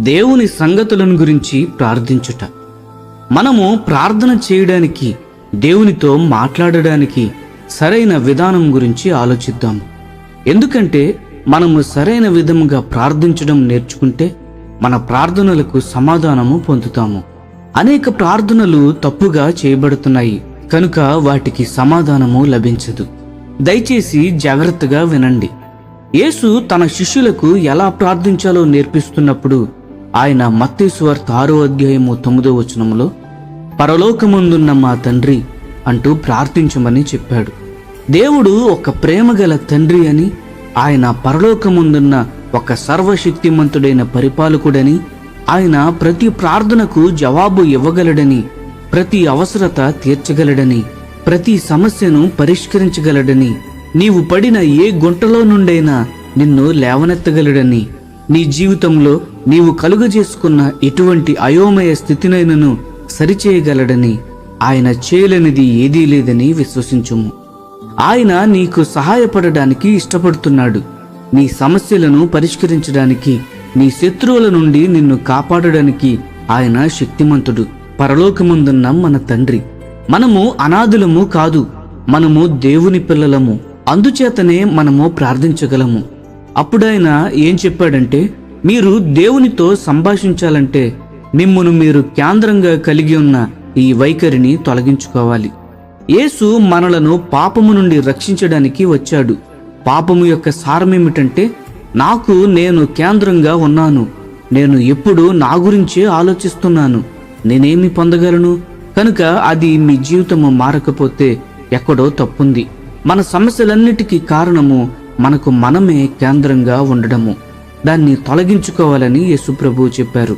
దేవుని సంగతులను గురించి ప్రార్థించుట. మనము ప్రార్థన చేయడానికి దేవునితో మాట్లాడడానికి సరైన విధానం గురించి ఆలోచిద్దాము ఎందుకంటే మనము సరైన విధముగా ప్రార్థించడం నేర్చుకుంటే మన ప్రార్థనలకు సమాధానము పొందుతాము. అనేక ప్రార్థనలు తప్పుగా చేయబడుతున్నాయి కనుక వాటికి సమాధానము లభించదు. దయచేసి జాగ్రత్తగా వినండి. యేసు తన శిష్యులకు ఎలా ప్రార్థించాలో నేర్పిస్తున్నప్పుడు ఆయన మత్తేశ్వార్త ఆరో అధ్యాయము తొమ్మిదో వచనంలో పరలోకముందున్న మా తండ్రి అంటూ ప్రార్థించమని చెప్పాడు. దేవుడు ఒక ప్రేమగల తండ్రి అని ఆయన పరలోకముందున్న ఒక సర్వశక్తిమంతుడైన పరిపాలకుడని ఆయన ప్రతి ప్రార్థనకు జవాబు ఇవ్వగలడని ప్రతి అవసరత తీర్చగలడని ప్రతి సమస్యను పరిష్కరించగలడని నీవు పడిన ఏ గుంటలో నుండైనా నిన్ను లేవనెత్తగలడని నీ జీవితంలో నీవు కలుగజేసుకున్న ఎటువంటి అయోమయ స్థితినైనను సరిచేయగలడని ఆయన చేయలేనిది ఏదీ లేదని విశ్వసించుము. ఆయన నీకు సహాయపడడానికి ఇష్టపడుతున్నాడు. నీ సమస్యలను పరిష్కరించడానికి నీ శత్రువుల నుండి నిన్ను కాపాడడానికి ఆయన శక్తిమంతుడు పరలోకముందున్న మన తండ్రి. మనము అనాథులము కాదు మనము దేవుని పిల్లలము. అందుచేతనే మనము ప్రార్థించగలము. అప్పుడాయన ఏం చెప్పాడంటే మీరు దేవునితో సంభాషించాలంటే మిమ్మను మీరు కేంద్రంగా కలిగి ఉన్న ఈ వైఖరిని తొలగించుకోవాలి. యేసు మనలను పాపము నుండి రక్షించడానికి వచ్చాడు. పాపము యొక్క సారమేమిటంటే నాకు నేను కేంద్రంగా ఉన్నాను. నేను ఎప్పుడు నా గురించే ఆలోచిస్తున్నాను. నేనేమి పొందగలను? కనుక అది మీ జీవితము మారకపోతే ఎక్కడో తప్పుంది. మన సమస్యలన్నిటికీ కారణము మనకు మనమే కేంద్రంగా ఉండడము. దాన్ని తొలగించుకోవాలని యేసుప్రభు చెప్పారు.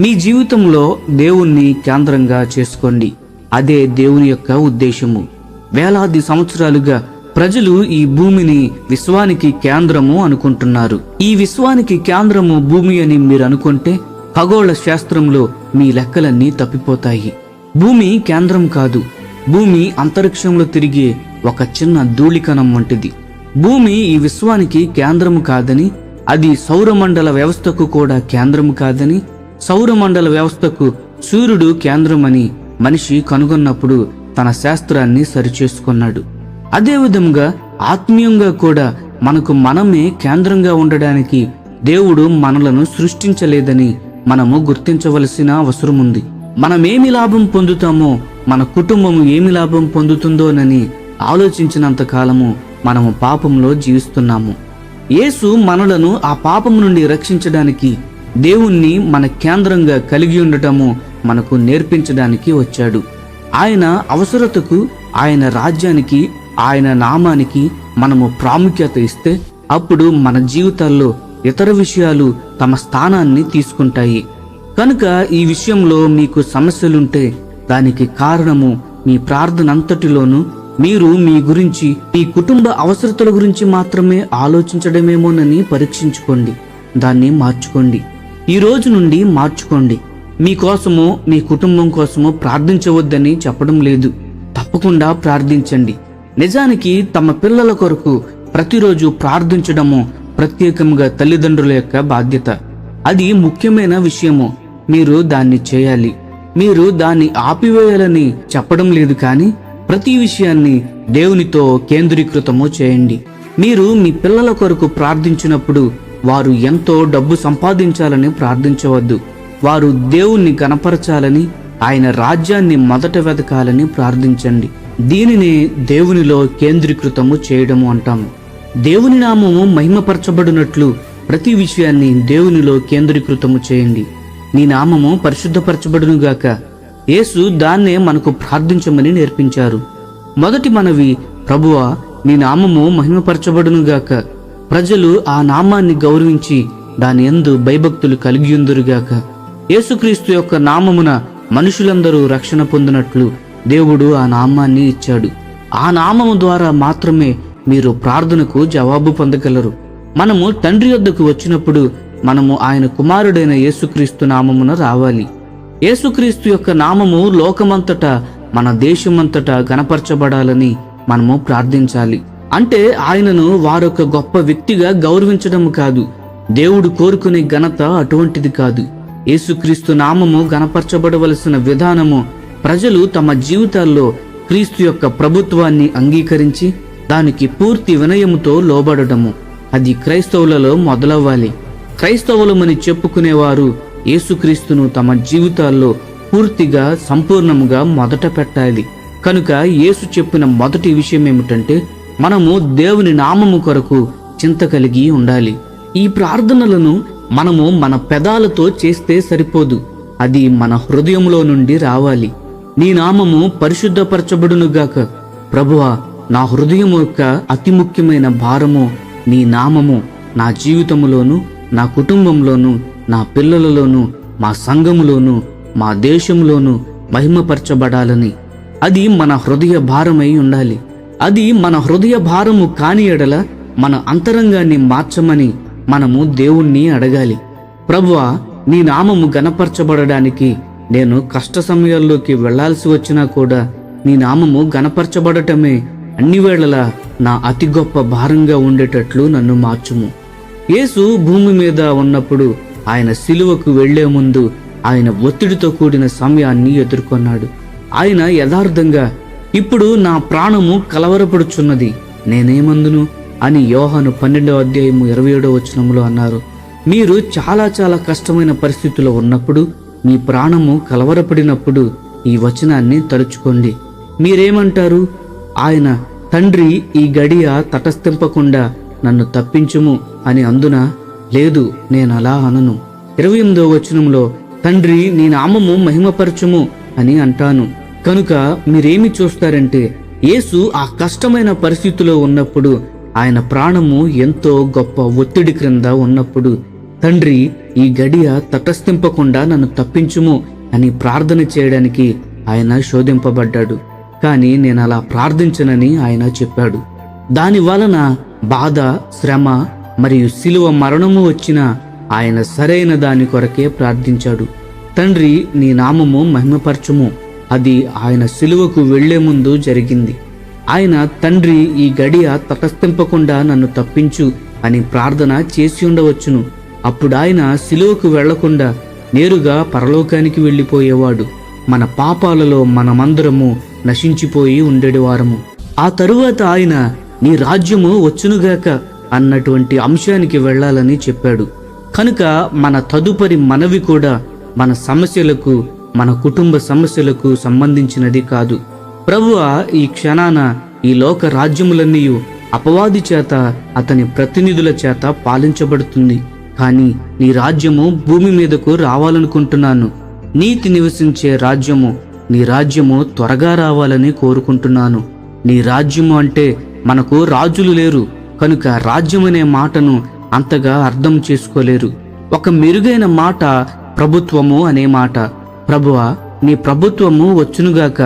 మీ జీవితంలో దేవుణ్ణి కేంద్రంగా చేసుకోండి. అదే దేవుని యొక్క ఉద్దేశము. వేలాది సంవత్సరాలుగా ప్రజలు ఈ భూమిని విశ్వానికి కేంద్రము అనుకుంటున్నారు. ఈ విశ్వానికి కేంద్రము భూమి అని మీరు అనుకుంటే ఖగోళ శాస్త్రంలో మీ లెక్కలన్నీ తప్పిపోతాయి. భూమి కేంద్రం కాదు. భూమి అంతరిక్షంలో తిరిగే ఒక చిన్న ధూళికణం వంటిది. భూమి ఈ విశ్వానికి కేంద్రము కాదని అది సౌరమండల వ్యవస్థకు కూడా కేంద్రము కాదని సౌరమండల వ్యవస్థకు సూర్యుడు కేంద్రమని మనిషి కనుగొన్నప్పుడు తన శాస్త్రాన్ని సరిచేసుకున్నాడు. అదేవిధంగా ఆత్మీయంగా కూడా మనకు మనమే కేంద్రంగా ఉండడానికి దేవుడు మనలను సృష్టించలేదని మనము గుర్తించవలసిన అవసరం ఉంది మనమేమి లాభం పొందుతామో మన కుటుంబము ఏమి లాభం పొందుతుందోనని ఆలోచించినంత కాలము మనము పాపంలో జీవిస్తున్నాము. యేసు మనలను ఆ పాపం నుండి రక్షించడానికి దేవుణ్ణి మన కేంద్రంగా కలిగి ఉండటము మనకు నేర్పించడానికి వచ్చాడు. ఆయన అవసరతకు ఆయన రాజ్యానికి ఆయన నామానికి మనము ప్రాముఖ్యత ఇస్తే అప్పుడు మన జీవితాల్లో ఇతర విషయాలు తమ స్థానాన్ని తీసుకుంటాయి. కనుక ఈ విషయంలో మీకు సమస్యలుంటే దానికి కారణము మీ ప్రార్థన అంతటిలోనూ మీరు మీ గురించి మీ కుటుంబ అవసరతల గురించి మాత్రమే ఆలోచించడమేమోనని పరీక్షించుకోండి. దాన్ని మార్చుకోండి. ఈ రోజు నుండి మార్చుకోండి. మీకోసమో మీ కుటుంబం కోసమో ప్రార్థించవద్దని చెప్పడం లేదు. తప్పకుండా ప్రార్థించండి. నిజానికి తమ పిల్లల కొరకు ప్రతిరోజు ప్రార్థించడము ప్రత్యేకంగా తల్లిదండ్రుల యొక్క బాధ్యత. అది ముఖ్యమైన విషయము. మీరు దాన్ని చేయాలి. మీరు దాన్ని ఆపివేయాలని చెప్పడం లేదు కానీ ప్రతి విషయాన్ని దేవునితో కేంద్రీకృతము చేయండి. మీరు మీ పిల్లల కొరకు ప్రార్థించినప్పుడు వారు ఎంతో డబ్బు సంపాదించాలని ప్రార్థించవద్దు. వారు దేవుణ్ణి గనపరచాలని ఆయన రాజ్యాన్ని మొదట వెతకాలని ప్రార్థించండి. దీనిని దేవునిలో కేంద్రీకృతము చేయడము అంటాము. దేవుని నామము మహిమపరచబడినట్లు ప్రతి విషయాన్ని దేవునిలో కేంద్రీకృతము చేయండి. నీ నామము పరిశుద్ధపరచబడునుగాక. యేసు దాన్నే మనకు ప్రార్థించమని నేర్పించారు. మొదటి మనవి ప్రభువ నీ నామము మహిమపరచబడునుగాక ప్రజలు ఆ నామాన్ని గౌరవించి దాని ఎందు భయభక్తులు కలిగియుందురుగాక యేసుక్రీస్తు యొక్క నామమున మనుషులందరూ రక్షణ పొందినట్లు దేవుడు ఆ నామాన్ని ఇచ్చాడు. ఆ నామము ద్వారా మాత్రమే మీరు ప్రార్థనకు జవాబు పొందగలరు. మనము తండ్రి యొద్దకు వచ్చినప్పుడు మనము ఆయన కుమారుడైన యేసుక్రీస్తు నామమున రావాలి. యేసుక్రీస్తు యొక్క నామము లోకమంతటా మన దేశమంతటా గనపరచబడాలని మనము ప్రార్థించాలి. అంటే ఆయనను వారొక గొప్ప వ్యక్తిగా గౌరవించడం కాదు దేవుడు కోరుకునే ఘనత అటువంటిది కాదు. యేసుక్రీస్తు నామము గణపరచబడవలసిన విధానము ప్రజలు తమ జీవితాల్లో క్రీస్తు యొక్క ప్రభుత్వాన్ని అంగీకరించి దానికి పూర్తి వినయముతో లోబడటము. అది క్రైస్తవులలో మొదలవ్వాలి. క్రైస్తవులమని చెప్పుకునేవారు యేసుక్రీస్తును తమ జీవితాల్లో పూర్తిగా సంపూర్ణముగా మొదట పెట్టాలి. కనుక యేసు చెప్పిన మొదటి విషయం ఏమిటంటే మనము దేవుని నామము కొరకు చింత కలిగి ఉండాలి. ఈ ప్రార్థనలను మనము మన పెదాలతో చేస్తే సరిపోదు. అది మన హృదయంలో నుండి రావాలి. నీ నామము పరిశుద్ధపరచబడునుగాక ప్రభువా నా హృదయం యొక్క అతి ముఖ్యమైన భారము నీ నామము. నా జీవితంలోను నా కుటుంబంలోను నా పిల్లలలోను మా సంఘములోను మా దేశంలోను మహిమపరచబడాలని. అది మన హృదయ భారమై ఉండాలి. అది మన హృదయ భారము కాని ఎడల మన అంతరంగాన్ని మార్చమని మనము దేవుణ్ణి అడగాలి. ప్రభువ నీ నామము గనపరచబడడానికి నేను కష్ట సమయాల్లోకి వెళ్ళాల్సి వచ్చినా కూడా నీ నామము గనపరచబడటమే అన్ని వేళలా నా అతి గొప్ప భారంగా ఉండేటట్లు నన్ను మార్చుము. యేసు భూమి మీద ఉన్నప్పుడు ఆయన సిలువకు వెళ్ళే ముందు ఆయన ఒత్తిడితో కూడిన సమయాన్ని ఎదుర్కొన్నాడు. ఆయన యథార్థంగా ఇప్పుడు నా ప్రాణము కలవరపడుచున్నది నేనేమందును? అని యోహాను పన్నెండవ అధ్యాయము ఇరవై ఏడవ వచనంలో అన్నారు. మీరు చాలా చాలా కష్టమైన పరిస్థితిలో ఉన్నప్పుడు మీ ప్రాణము కలవరపడినప్పుడు ఈ వచనాన్ని తలుచుకోండి. మీరేమంటారు? ఆయన తండ్రి ఈ గడియ తటస్థింపకుండా నన్ను తప్పించుము అని అందున లేదు నేను అలా అనను. ఇరవై ఎనిమిదో వచనంలో తండ్రి నీ నామము మహిమపరచుము అని అంటాను. కనుక మీరేమి చూస్తారంటే యేసు ఆ కష్టమైన పరిస్థితిలో ఉన్నప్పుడు ఆయన ప్రాణము ఎంతో గొప్ప ఒత్తిడి క్రింద ఉన్నప్పుడు తండ్రి ఈ గడియ తటస్థింపకుండా నన్ను తప్పించుము అని ప్రార్థన చేయడానికి ఆయన శోధింపబడ్డాడు. కానీ నేను అలా ప్రార్థించనని ఆయన చెప్పాడు. దాని వలన బాధ శ్రమ మరియు శిలువ మరణము వచ్చిన ఆయన సరైన దాని కొరకే ప్రార్థించాడు. తండ్రి నీ నామము మహిమపరచుము. అది ఆయన సిలువకు వెళ్ళే ముందు జరిగింది. ఆయన తండ్రి ఈ గడియ తటస్థింపకుండా నన్ను తప్పించు అని ప్రార్థన చేసి ఉండవచ్చును. అప్పుడు ఆయన సిలువకు వెళ్ళకుండా నేరుగా పరలోకానికి వెళ్ళిపోయేవాడు. మన పాపాలలో మనమందరము నశించిపోయి ఉండేవారము. ఆ తరువాత ఆయన నీ రాజ్యము వచ్చునుగాక అన్నటువంటి అంశానికి వెళ్ళాలని చెప్పాడు. కనుక మన తదుపరి మనవి కూడా మన సమస్యలకు మన కుటుంబ సమస్యలకు సంబంధించినది కాదు. ప్రభువ ఈ క్షణాన ఈ లోక రాజ్యములన్నీ అపవాది చేత అతని ప్రతినిధుల చేత పాలించబడుతుంది. కానీ నీ రాజ్యము భూమి మీదకు రావాలనుకుంటున్నాను. నీతి నివసించే రాజ్యము నీ రాజ్యము త్వరగా రావాలని కోరుకుంటున్నాను. నీ రాజ్యము అంటే మనకు రాజులు లేరు. కనుక రాజ్యం అనే మాటను అంతగా అర్థం చేసుకోలేరు. ఒక మెరుగైన మాట ప్రభుత్వము అనే మాట. ప్రభువా నీ ప్రభుత్వము వచ్చునుగాక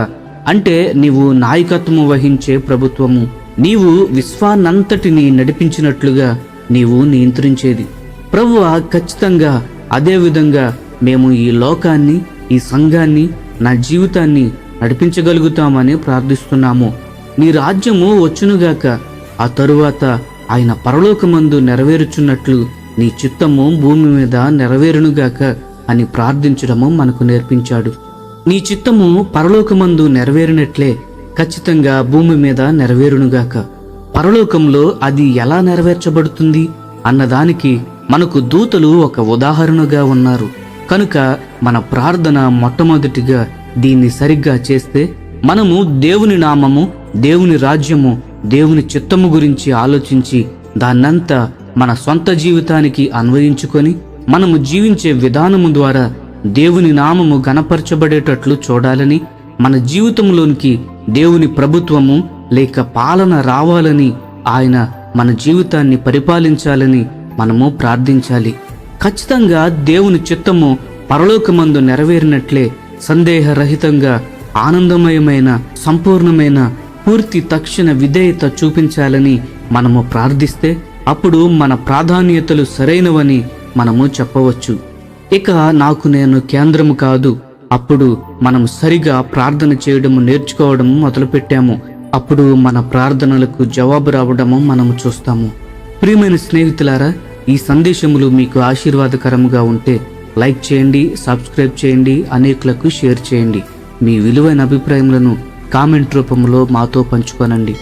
అంటే నీవు నాయకత్వము వహించే ప్రభుత్వము. నీవు విశ్వాన్నంతటిని నడిపించినట్లుగా నీవు నియంత్రించేది. ప్రభువ ఖచ్చితంగా అదేవిధంగా మేము ఈ లోకాన్ని ఈ సంఘాన్ని నా జీవితాన్ని నడిపించగలుగుతామని ప్రార్థిస్తున్నాము. నీ రాజ్యము వచ్చునుగాక ఆ తరువాత ఆయన పరలోకమందు నెరవేరుచున్నట్లు నీ చిత్తము భూమి మీద నెరవేరునుగాక అని ప్రార్థించడము మనకు నేర్పించాడు. నీ చిత్తము పరలోకమందు నెరవేరినట్లే ఖచ్చితంగా భూమి మీద నెరవేరునుగాక. పరలోకంలో అది ఎలా నెరవేర్చబడుతుంది అన్నదానికి మనకు దూతలు ఒక ఉదాహరణగా ఉన్నారు. కనుక మన ప్రార్థన మొట్టమొదటిగా దీన్ని సరిగ్గా చేస్తే మనము దేవుని నామము దేవుని రాజ్యము దేవుని చిత్తము గురించి ఆలోచించి దాన్నంతా మన సొంత జీవితానికి అన్వయించుకొని మనము జీవించే విధానము ద్వారా దేవుని నామము గణపరచబడేటట్లు చూడాలని మన జీవితంలోనికి దేవుని ప్రభుత్వము లేక పాలన రావాలని ఆయన మన జీవితాన్ని పరిపాలించాలని మనము ప్రార్థించాలి. ఖచ్చితంగా దేవుని చిత్తము పరలోకమందు నెరవేరినట్లే సందేహరహితంగా ఆనందమయమైన సంపూర్ణమైన పూర్తి తక్షణ విధేయత చూపించాలని మనము ప్రార్థిస్తే అప్పుడు మన ప్రాధాన్యతలు సరైనవని మనము చెప్పవచ్చు. ఇక నాకు నేను కేంద్రము కాదు. అప్పుడు మనం సరిగా ప్రార్థన చేయడం నేర్చుకోవడం మొదలుపెట్టాము. అప్పుడు మన ప్రార్థనలకు జవాబు రావడము మనము చూస్తాము. ప్రియమైన స్నేహితులారా ఈ సందేశములు మీకు ఆశీర్వాదకరంగా ఉంటే లైక్ చేయండి సబ్స్క్రైబ్ చేయండి అనేకులకు షేర్ చేయండి. మీ విలువైన అభిప్రాయములను కామెంట్ రూపంలో మాతో పంచుకోనండి.